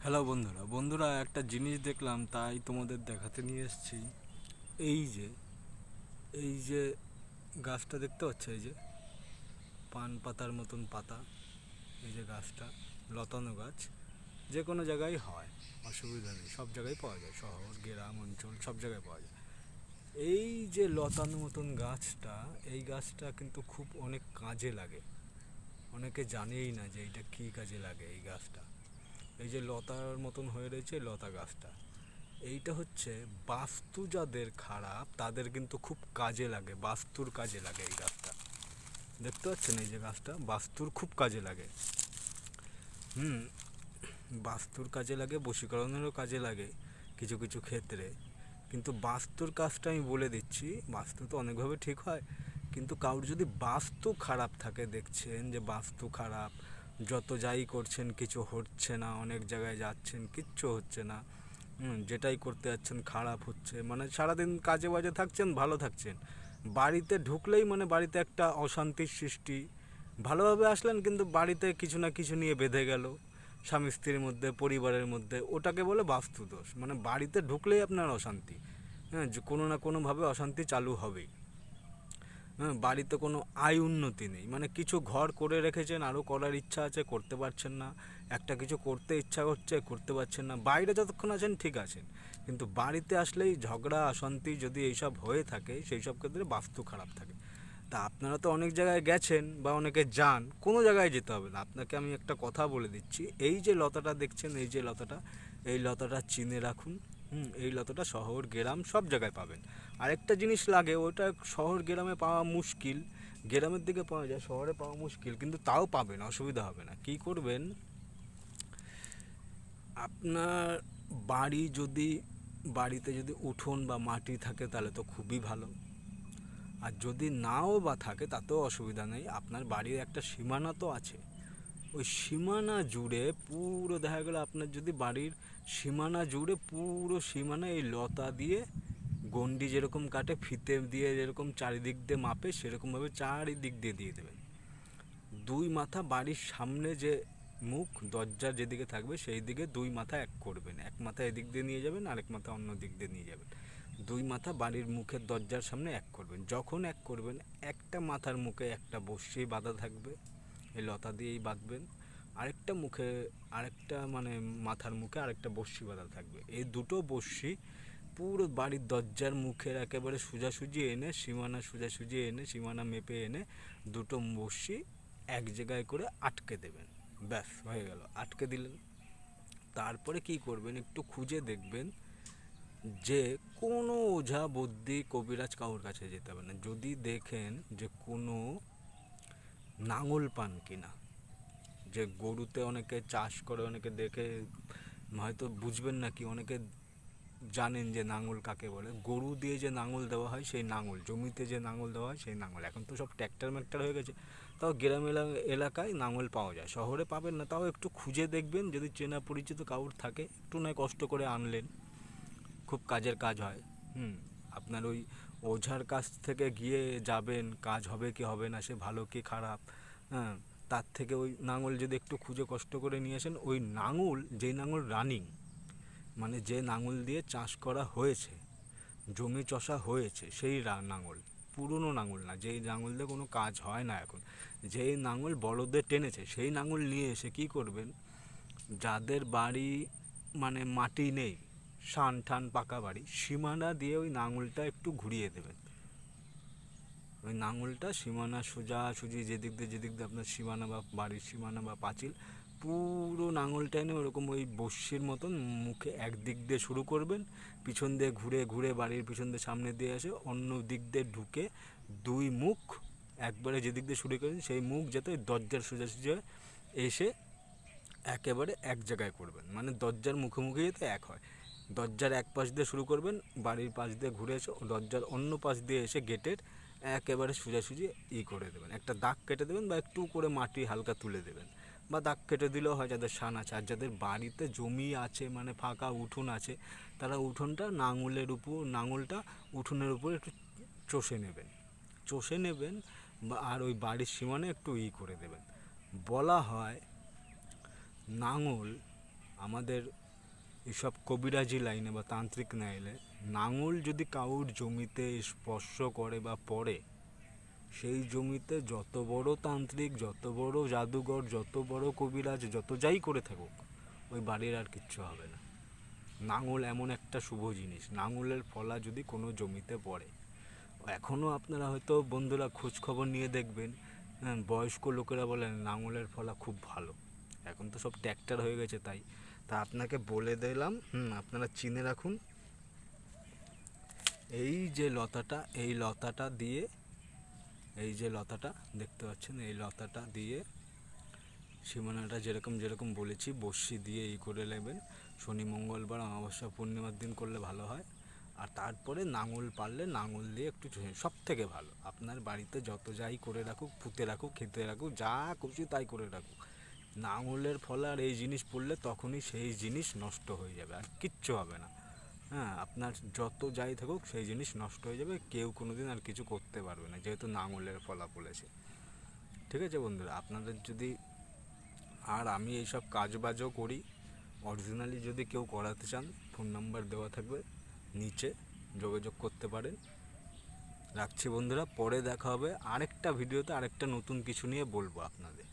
Hello বন্ধুরা। বন্ধুরা, একটা জিনিস দেখলাম, তাই তোমাদের দেখাতে নিয়ে এসেছি। এই যে এই যে গাছটা দেখতে পাচ্ছ? এই যে পান পাতার মতন পাতা। এই যে গাছটা, লতানো গাছ। যে কোনো জায়গায় হয়, অসুবিধা নেই। সব জায়গায় পাওয়া যায়। শহর, গ্রাম, অঞ্চল, সব জায়গায় পাওয়া যায়। এই যে লতানো মতন গাছটা, এই গাছটা কিন্তু খুব অনেক কাজে লাগে। অনেকে জানেই না যে এটা কী কাজে লাগে এই গাছটা। এই যে লতার মতন হয়ে রয়েছে লতা গাছটা। এইটা হচ্ছে বাস্তু যাদের খারাপ, তাদের কিন্তু খুব কাজে লাগে, বাস্তুর কাজে লাগে এই গাছটা। দেখতে পাচ্ছেন এই যে গাছটা? বাস্তুর খুব কাজে লাগে। হুম, বাস্তুর কাজে লাগে, বশীকরণেরও কাজে লাগে কিছু কিছু ক্ষেত্রে। কিন্তু বাস্তুর কাজটা আমি বলে দিচ্ছি, বাস্তু তো অনেকভাবে ঠিক হয়। কিন্তু কারোর যদি বাস্তু খারাপ থাকে, দেখছেন যে বাস্তু খারাপ যত যাই করছেন, কিছু হচ্ছে না, অনেক জায়গায় যাচ্ছেন, কিচ্ছু হচ্ছে না। যেটাই করতে যাচ্ছেন, খারাপ হচ্ছে। মানে সারাদিন কাজে বাজে থাকছেন, ভালো থাকছেন। বাড়িতে ঢুকলেই মানে বাড়িতে একটা অশান্তির সৃষ্টি। ভালোভাবে আসলেন, কিন্তু বাড়িতে কিছু না কিছু নিয়ে বেঁধে গেল। স্বামী স্ত্রীর মধ্যে, পরিবারের মধ্যে, ওটাকে বলে বাস্তুদোষ। মানে বাড়িতে ঢুকলেই আপনার অশান্তি। হ্যাঁ কোনো না কোনোভাবে অশান্তি চালু হবেই। হ্যাঁ বাড়িতে কোনো আয় উন্নতি নেই। মানে কিছু ঘর করে রেখেছেন, আরও করার ইচ্ছা আছে, করতে পারছেন না। একটা কিছু করতে ইচ্ছা করছে, করতে পারছেন না। বাইরে যতক্ষণ আছেন, ঠিক আছেন। কিন্তু বাড়িতে আসলেই ঝগড়া, অশান্তি যদি এইসব হয়ে থাকে সেই সব ক্ষেত্রে বাস্তু খারাপ থাকে। তা আপনারা তো অনেক জায়গায় গেছেন বা অনেকে যান, কোনো জায়গায় যেতে হবে না। আপনাকে আমি একটা কথা বলে দিচ্ছি। এই যে লতাটা দেখছেন, এই যে লতাটা, এই লতাটা চিনে রাখুন। হুম, এই লতাটা শহর, গ্রাম সব জায়গায় পাবেন। আরেকটা জিনিস লাগে, ওটা শহর, গ্রামে পাওয়া মুশকিল। গ্রামের দিকে পাওয়া যায়, শহরে পাওয়া মুশকিল, কিন্তু তাও পাবেন, অসুবিধা হবে না। কী করবেন? আপনার বাড়ি যদি, বাড়িতে যদি উঠোন বা মাটি থাকে, তাহলে তো খুবই ভালো। আর যদি নাও বা থাকে, তাতেও অসুবিধা নেই। আপনার বাড়ির একটা সীমানা তো আছে। ওই সীমানা জুড়ে পুরো দেখা গেলো আপনার যদি বাড়ির সীমানা জুড়ে পুরো সীমানা এই লতা দিয়ে গন্ডি যেরকম কাটে, ফিতে দিয়ে যেরকম চারিদিক দিয়ে মাপে, সেরকমভাবে চারিদিক দিয়ে দিয়ে দেবেন। দুই মাথা বাড়ির সামনে যে মুখ দরজার যেদিকে থাকবে সেই দিকে দুই মাথা এক করবেন। এক মাথা এদিক দিয়ে নিয়ে যাবেন, আরেক মাথা অন্য দিক দিয়ে নিয়ে যাবেন। দুই মাথা বাড়ির মুখের দরজার সামনে এক করবেন। যখন এক করবেন, একটা মাথার মুখে একটা বসি বাঁধা থাকবে। এই লতা দিয়েই বাঁধবেন। আরেকটা মুখে, আরেকটা মানে মাথার মুখে আরেকটা বসি বাঁধা থাকবে। এই দুটো বসি পুরো বাড়ির দরজার মুখের একেবারে সোজাসুজি এনে, সীমানা সোজাসুজি এনে, সীমানা মেপে এনে দুটো বসি এক জায়গায় করে আটকে দেবেন। ব্যাস, হয়ে গেল। আটকে দিলেন। তারপরে কি করবেন? একটু খুঁজে দেখবেন যে কোনো ওঝা বুদ্ধি কবিরাজ কাউর কাছে যেতে হবে না। যদি দেখেন যে কোনো নাঙল পান কিনা? যে গরুতে অনেকে চাষ করে, অনেকে দেখে, হয়তো বুঝবেন না কি, অনেকে জানেন যে নাঙল কাকে বলে। গরু দিয়ে যে নাঙল দেওয়া হয়, সেই নাঙল, জমিতে যে নাঙল দেওয়া হয়, সেই নাঙল। এখন তো সব ট্র্যাক্টর ম্যাক্টার হয়ে গেছে। তাও গ্রাম এলা- এলাকায় নাঙল পাওয়া যায়। শহরে পাবেন না, তাও একটু খুঁজে দেখবেন, যদি চেনা পরিচিত কাউর থাকে। একটু নয় কষ্ট করে আনলেন। খুব কাজের কাজ হয়। হুম, আপনার ওই ওঝার কাছ থেকে গিয়ে যাবেন, কাজ হবে কি হবে না, সে ভালো কি খারাপ হ্যাঁ? তার থেকে ওই নাঙল যদি একটু খুঁজে কষ্ট করে নিয়ে আসেন, ওই নাঙল যেই নাঙল রানিং মানে যে নাঙল দিয়ে চাষ করা হয়েছে, জমি চষা হয়েছে, সেই নাঙল, পুরনো নাঙল না, যেই নাঙল দিয়ে কোনো কাজ হয় না এখন, যেই নাঙল বড়দের টেনেছে, সেই নাঙল নিয়ে এসে কী করবেন? যাদের বাড়ি মানে মাটি নেই শান ঠান পাকা বাড়ি। সীমানা দিয়ে ওই নাঙলটা একটু ঘুরিয়ে দেবেন। ওই নাঙলটা সীমানা সোজা সুজি যেদিক দিয়ে যেদিক দিয়ে আপনার সীমানা বা বাড়ির সীমানা বা পাঁচিল, পুরো নাঙলটা এনে ওরকম ওই বস্যির মতন মুখে একদিক দিয়ে শুরু করবেন। পিছন দিয়ে ঘুরে ঘুরে বাড়ির পিছন দিয়ে সামনে দিয়ে আসে অন্য দিক দিয়ে ঢুকে দুই মুখ একবারে যেদিক দিয়ে শুরু করেন, সেই মুখ যাতে দরজার সোজাসুজি এসে একেবারে এক জায়গায় করবেন। মানে দরজার মুখোমুখি যাতে এক হয়। দরজার এক পাশ দিয়ে শুরু করবেন, বাড়ির পাশ দিয়ে ঘুরে এসে দরজার অন্য পাশ দিয়ে এসে গেটের একেবারে সোজাসুজি ই করে দেবেন। একটা দাগ কেটে দেবেন বা একটু করে মাটি হালকা তুলে দেবেন। বা দাগ কেটে দিলেও হয় যাদের শান আছে, আর যাদের বাড়িতে জমি আছে মানে ফাঁকা উঠোন আছে, তারা উঠোনটা নাঙলের উপর, নাঙলটা উঠোনের উপর একটু চষে নেবেন। চষে নেবেন বা আর ওই বাড়ির সীমানে একটু ই করে দেবেন। বলা হয় নাঙল আমাদের এসব কবিরাজি লাইনে বা তান্ত্রিক না এলে নাঙল যদি কাউর জমিতে স্পর্শ করে বা পড়ে, সেই জমিতে যত বড় তান্ত্রিক, যত বড় জাদুঘর, যত বড় কবিরাজ, যত যাই করে থাকুক, ওই বাড়ির আর কিচ্ছু হবে না। নাঙল এমন একটা শুভ জিনিস। নাঙলের ফলা যদি কোনো জমিতে পড়ে এখনও আপনারা হয়তো বন্ধুরা খোঁজ খবর নিয়ে দেখবেন হ্যাঁ বয়স্ক লোকেরা বলেন, নাঙলের ফলা খুব ভালো। এখন তো সব ট্র্যাক্টর হয়ে গেছে তাই। তা আপনাকে বলে দিলাম, হুম, আপনারা চিনে রাখুন। এই যে লতাটা, এই লতাটা দিয়ে, এই যে লতাটা, দেখতে পাচ্ছেন, এই লতাটা দিয়ে সীমানাটা যেরকম যেরকম বলেছি, বর্ষি দিয়ে এই করে নেবেন। শনি, মঙ্গলবার, অমাবস্যা, পূর্ণিমার দিন করলে ভালো হয়। আর তারপরে নাঙল পারলে নাঙল দিয়ে একটু সব থেকে ভালো। আপনার বাড়িতে যত যাই করে রাখুক, পুঁতে রাখুক, খেতে রাখুক, যা খুশি তাই করে রাখুক। নাঙলের ফলে আর এই জিনিস পড়লে তখনই সেই জিনিস নষ্ট হয়ে যাবে, আর কিচ্ছু হবে না। হ্যাঁ আপনার যত যাই থাকুক সেই জিনিস নষ্ট হয়ে যাবে, কেউ কোনো দিন আর কিছু করতে পারবে না, যেহেতু নাঙলের ফলা পড়েছে। ঠিক আছে বন্ধুরা, আপনাদের যদি, আর আমি এইসব কাজ বাজও করি অরিজিনালি যদি কেউ করাতে চান ফোন নাম্বার দেওয়া থাকবে, নিচে যোগাযোগ করতে পারেন। রাখছি বন্ধুরা, পরে দেখা হবে, আরেকটা ভিডিওতে আরেকটা নতুন কিছু নিয়ে বলব আপনাদের।